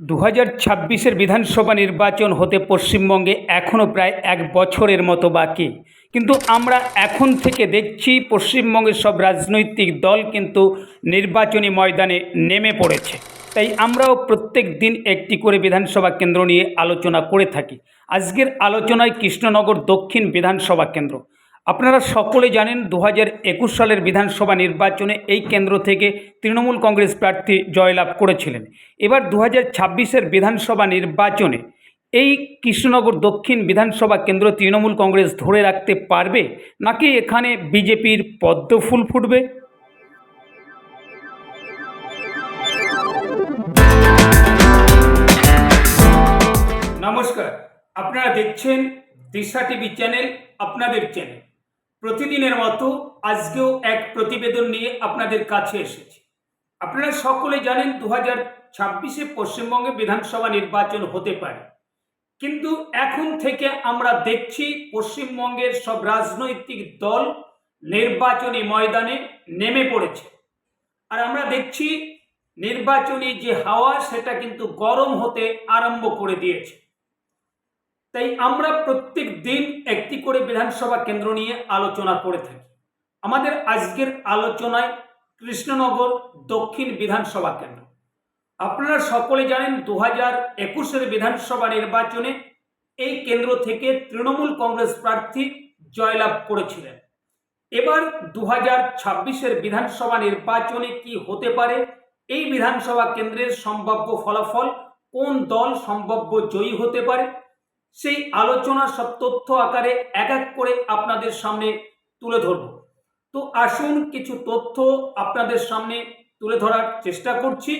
দু হাজার ছাব্বিশের বিধানসভা নির্বাচন হতে পশ্চিমবঙ্গে এখনও প্রায় এক বছরের মতো বাকি। কিন্তু আমরা এখন থেকে দেখছি পশ্চিমবঙ্গের সব রাজনৈতিক দল কিন্তু নির্বাচনী ময়দানে নেমে পড়েছে। তাই আমরাও প্রত্যেক দিন একটি করে বিধানসভা কেন্দ্র নিয়ে আলোচনা করে থাকি। আজকের আলোচনায় কৃষ্ণনগর দক্ষিণ বিধানসভা কেন্দ্র। আপনারা সকলে জানেন দু একুশ সালের বিধানসভা নির্বাচনে এই কেন্দ্র থেকে তৃণমূল কংগ্রেস প্রার্থী জয়লাভ করেছিলেন। এবার দু হাজার বিধানসভা নির্বাচনে এই কৃষ্ণনগর দক্ষিণ বিধানসভা কেন্দ্র তৃণমূল কংগ্রেস ধরে রাখতে পারবে নাকি এখানে বিজেপির পদ্ম ফুল ফুটবে? নমস্কার, আপনারা দেখছেন দিশা টিভি চ্যানেল, আপনাদের চ্যানেল। প্রতিদিনের মতো আজকেও এক প্রতিবেদন নিয়ে আপনাদের কাছে এসেছি। আপনারা সকলে জানেন দু হাজার ছাব্বিশে পশ্চিমবঙ্গে বিধানসভা নির্বাচন হতে পারে। কিন্তু এখন থেকে আমরা দেখছি পশ্চিমবঙ্গের সব রাজনৈতিক দল নির্বাচনী ময়দানে নেমে পড়েছে। আর আমরা দেখছি নির্বাচনী যে হাওয়া সেটা কিন্তু গরম হতে আরম্ভ করে দিয়েছে। তাই আমরা প্রত্যেক দিন একটি করে বিধানসভা কেন্দ্র নিয়ে আলোচনা করে থাকি। আমাদের আজকের আলোচনায় কৃষ্ণনগর দক্ষিণ বিধানসভা কেন্দ্র। আপনারা সকলে জানেন দু হাজার একুশের বিধানসভা নির্বাচনে এই কেন্দ্র থেকে তৃণমূল কংগ্রেস প্রার্থী জয়লাভ করেছিলেন। এবার দু হাজার ছাব্বিশের বিধানসভা নির্বাচনে কি হতে পারে, এই বিধানসভা কেন্দ্রের সম্ভাব্য ফলাফল কোন দল সম্ভাব্য জয়ী হতে পারে সেই আলোচনা সব তথ্য আকারে এক এক করে আপনাদের সামনে তুলে ধরব। তো আসুন কিছু তথ্য আপনাদের সামনে তুলে ধরার চেষ্টা করছি।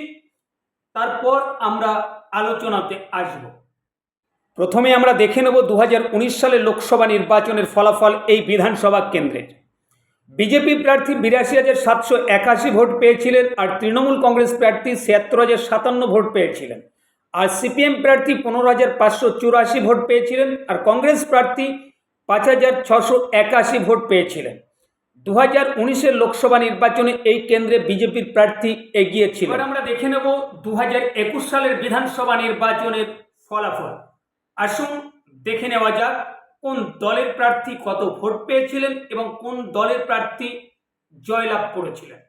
তারপর আমরা আলোচনাতে আসব। প্রথমে আমরা দেখে নেব দু হাজার উনিশ সালের লোকসভা নির্বাচনের ফলাফল এই বিধানসভা কেন্দ্রের। বিজেপি প্রার্থী বিরাশি হাজার সাতশো একাশি ভোট পেয়েছিলেন আর তৃণমূল কংগ্রেস প্রার্থী ছিয়াত্তর হাজার সাতান্ন ভোট পেয়েছিলেন। আর সিপিএম প্রার্থী পনেরো হাজার পাঁচশো চুরাশি ভোট পেয়েছিলেন আর কংগ্রেস প্রার্থী পাঁচ হাজার ছশো একাশি ভোট পেয়েছিলেন। দু হাজার উনিশের লোকসভা নির্বাচনে এই কেন্দ্রে বিজেপির প্রার্থী এগিয়ে ছিল এবার আমরা দেখে নেব দু হাজার একুশ সালের বিধানসভা নির্বাচনের ফলাফল। আসুন দেখে নেওয়া যাক কোন দলের প্রার্থী কত ভোট পেয়েছিলেন এবং কোন দলের প্রার্থী জয়লাভ করেছিলেন।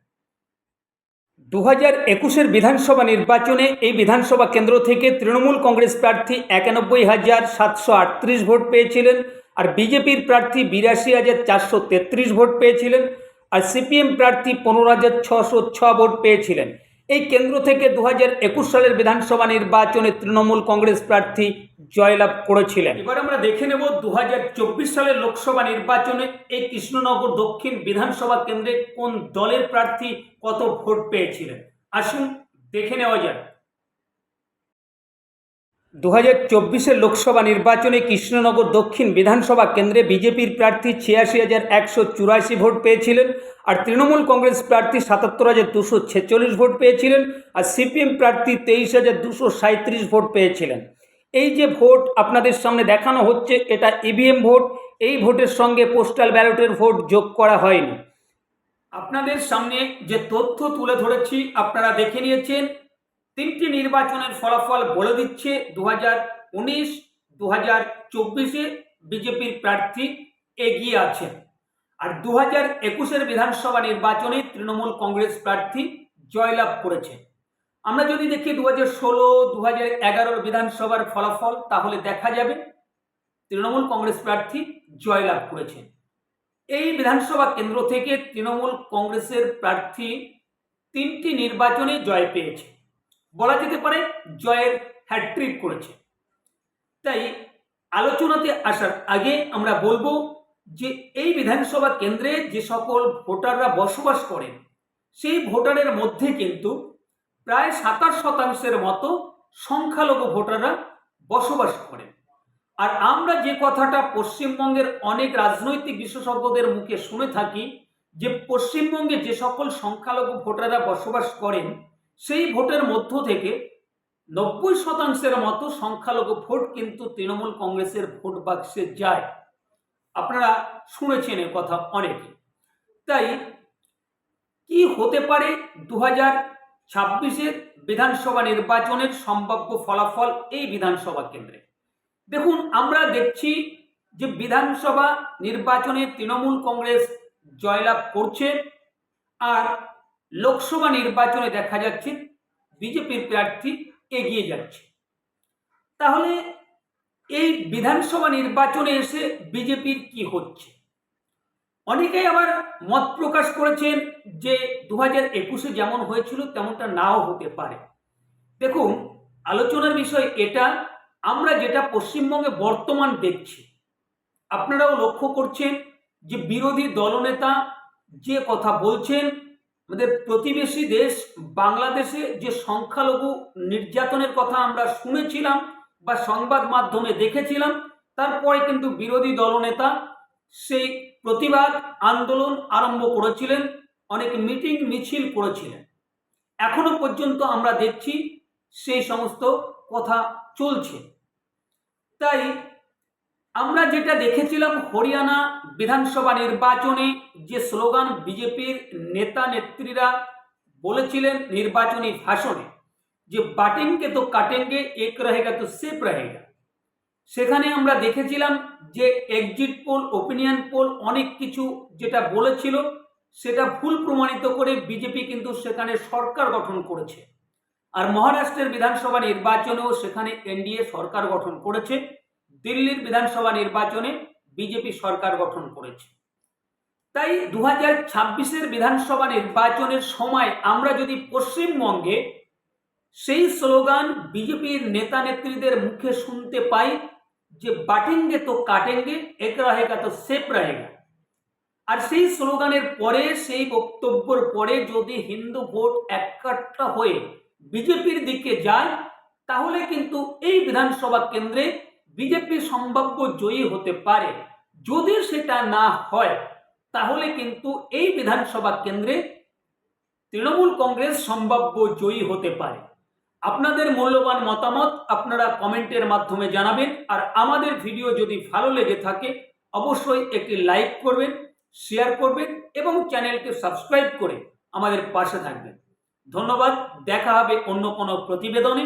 দু হাজার একুশের বিধানসভা নির্বাচনে এই বিধানসভা কেন্দ্র থেকে তৃণমূল কংগ্রেস প্রার্থী একানব্বই হাজার সাতশো আটত্রিশ ভোট পেয়েছিলেন আর বিজেপির প্রার্থী বিরাশি হাজার চারশো তেত্রিশ ভোট পেয়েছিলেন আর সিপিএম প্রার্থী পনেরো হাজার ছশো ছ ভোট পেয়েছিলেন। এই কেন্দ্র থেকে দু হাজার একুশ সালের বিধানসভা নির্বাচনে তৃণমূল কংগ্রেস প্রার্থী জয়লাভ করেছিলেন। এবার আমরা দেখে নেব দু হাজার চব্বিশ সালের লোকসভা নির্বাচনে এই কৃষ্ণনগর দক্ষিণ বিধানসভা কেন্দ্রে কোন দলের প্রার্থী কত ভোট পেয়েছিলেন। আসুন দেখে নেওয়া যাক। দু হাজার চব্বিশের লোকসভা নির্বাচনে কৃষ্ণনগর দক্ষিণ বিধানসভা কেন্দ্রে বিজেপির প্রার্থী ছিয়াশি হাজার একশো চুরাশি ভোট পেয়েছিলেন আর তৃণমূল কংগ্রেস প্রার্থী সাতাত্তর হাজার দুশো ছেচল্লিশ ভোট পেয়েছিলেন আর সিপিএম প্রার্থী তেইশ হাজার দুশো সাঁত্রিশ ভোট পেয়েছিলেন। এই যে ভোট আপনাদের সামনে দেখানো হচ্ছে, এটা ইভিএম ভোট। এই ভোটের সঙ্গে পোস্টাল ব্যালটের ভোট যোগ করা হয়নি। আপনাদের সামনে যে তথ্য তুলে ধরেছি, আপনারা দেখে নিয়েছেন। তিনটি নির্বাচনের ফলাফল বলে দিচ্ছে দু হাজার উনিশ দু হাজার চব্বিশে বিজেপির প্রার্থী এগিয়ে আছেন। আর দু হাজার একুশের বিধানসভা নির্বাচনে তৃণমূল কংগ্রেস প্রার্থী জয়লাভ করেছে। আমরা যদি দেখি দু হাজার ষোলো দু হাজার এগারোর বিধানসভার ফলাফল, তাহলে দেখা যাবে তৃণমূল কংগ্রেস প্রার্থী জয়লাভ করেছেন এই বিধানসভা কেন্দ্র থেকে তৃণমূল কংগ্রেসের প্রার্থী তিনটি নির্বাচনে জয় পেয়েছে। বলা যেতে পারে জয়ের হ্যাট্রিক করেছে। তাই আলোচনাতে আসার আগে আমরা বলব যে এই বিধানসভা কেন্দ্রে যে সকল ভোটাররা বসবাস করেন, সেই ভোটারের মধ্যে কিন্তু প্রায় সাতাশ শতাংশের মতো সংখ্যালঘু ভোটাররা বসবাস করেন। আর আমরা যে কথাটা পশ্চিমবঙ্গের অনেক রাজনৈতিক বিশেষজ্ঞদের মুখে শুনে থাকি যে পশ্চিমবঙ্গে যে সকল সংখ্যালঘু ভোটাররা বসবাস করেন সেই ভোটের মধ্য থেকে নব্বই শতাংশের মতো সংখ্যালঘু ভোট কিন্তু তৃণমূল কংগ্রেসের ভোট বাক্সে যায়। আপনারা শুনেছেন এ কথা অনেকে। তাই কি হতে পারে দু হাজার ছাব্বিশের বিধানসভা নির্বাচনের সম্ভাব্য ফলাফল এই বিধানসভা কেন্দ্রে? দেখুন, আমরা দেখছি যে বিধানসভা নির্বাচনে তৃণমূল কংগ্রেস জয়লাভ করছে আর লোকসভা নির্বাচনে দেখা যাচ্ছে বিজেপির প্রার্থী এগিয়ে যাচ্ছে। তাহলে এই বিধানসভা নির্বাচনে এসে বিজেপির কি হচ্ছে? অনেকেই আবার মত প্রকাশ করেছেন যে দু হাজার একুশে যেমন হয়েছিল, তেমনটা নাও হতে পারে। দেখুন, আলোচনার বিষয় এটা, আমরা যেটা পশ্চিমবঙ্গে বর্তমান দেখছি, আপনারাও লক্ষ্য করছেন যে বিরোধী দলনেতা যে কথা বলছেন আমাদের প্রতিবেশী দেশ বাংলাদেশে যে সংখ্যালঘু নির্যাতনের কথা আমরা শুনেছিলাম বা সংবাদ মাধ্যমে দেখেছিলাম, তারপরে কিন্তু বিরোধী দলনেতা সেই প্রতিবাদ আন্দোলন আরম্ভ করেছিলেন, অনেক মিটিং মিছিল করেছিলেন। এখনও পর্যন্ত আমরা দেখছি সেই সমস্ত কথা চলছে। তাই আমরা যেটা দেখেছিলাম হরিয়ানা বিধানসভা নির্বাচনে যে স্লোগান বিজেপির নেতা নেত্রীরা বলেছিলেন নির্বাচনী ভাষণে, যে বাটেঙ্গে তো কাটেঙ্গে এক রহেগা তো সেফ রহেগা। সেখানে আমরা দেখেছিলাম যে এক্সিট পোল ওপিনিয়ন পোল অনেক কিছু যেটা বলেছিল, সেটা ভুল প্রমাণিত করে বিজেপি কিন্তু সেখানে সরকার গঠন করেছে। আর মহারাষ্ট্রের বিধানসভা নির্বাচনেও সেখানে এনডিএ সরকার গঠন করেছে। দিল্লির বিধানসভা নির্বাচনে বিজেপি সরকার গঠন করেছে। তাই দু হাজার ছাব্বিশের বিধানসভা নির্বাচনের সময় আমরা যদি পশ্চিমবঙ্গে সেই স্লোগান বিজেপির নেতা নেত্রীদের মুখে শুনতে পাই যে বাটেঙ্গে তো কাটেঙ্গে এক রহেগা তো সেফ রহেগা আর সেই স্লোগানের পরে, সেই বক্তব্যের পরে যদি হিন্দু ভোট একটা হয়ে বিজেপির দিকে যায়, তাহলে কিন্তু এই বিধানসভা কেন্দ্রে বিজেপি সম্ভাব্য জয়ী হতে পারে। যদি সেটা না হয়, তাহলে কিন্তু এই বিধানসভা কেন্দ্রে তৃণমূল কংগ্রেস সম্ভাব্য জয়ী হতে পারে। আপনাদের মূল্যবান মতামত আপনারা কমেন্টের মাধ্যমে জানাবেন, আর আমাদের ভিডিও যদি ভালো লেগে থাকে, অবশ্যই একটি লাইক করবেন, শেয়ার করবেন, এবং চ্যানেলকে সাবস্ক্রাইব করে আমাদের পাশে থাকবেন। ধন্যবাদ, দেখা হবে অন্য কোনো প্রতিবেদনে।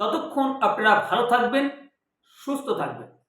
ততক্ষণ আপনারা ভালো থাকবেন সুস্থ থাকবেন।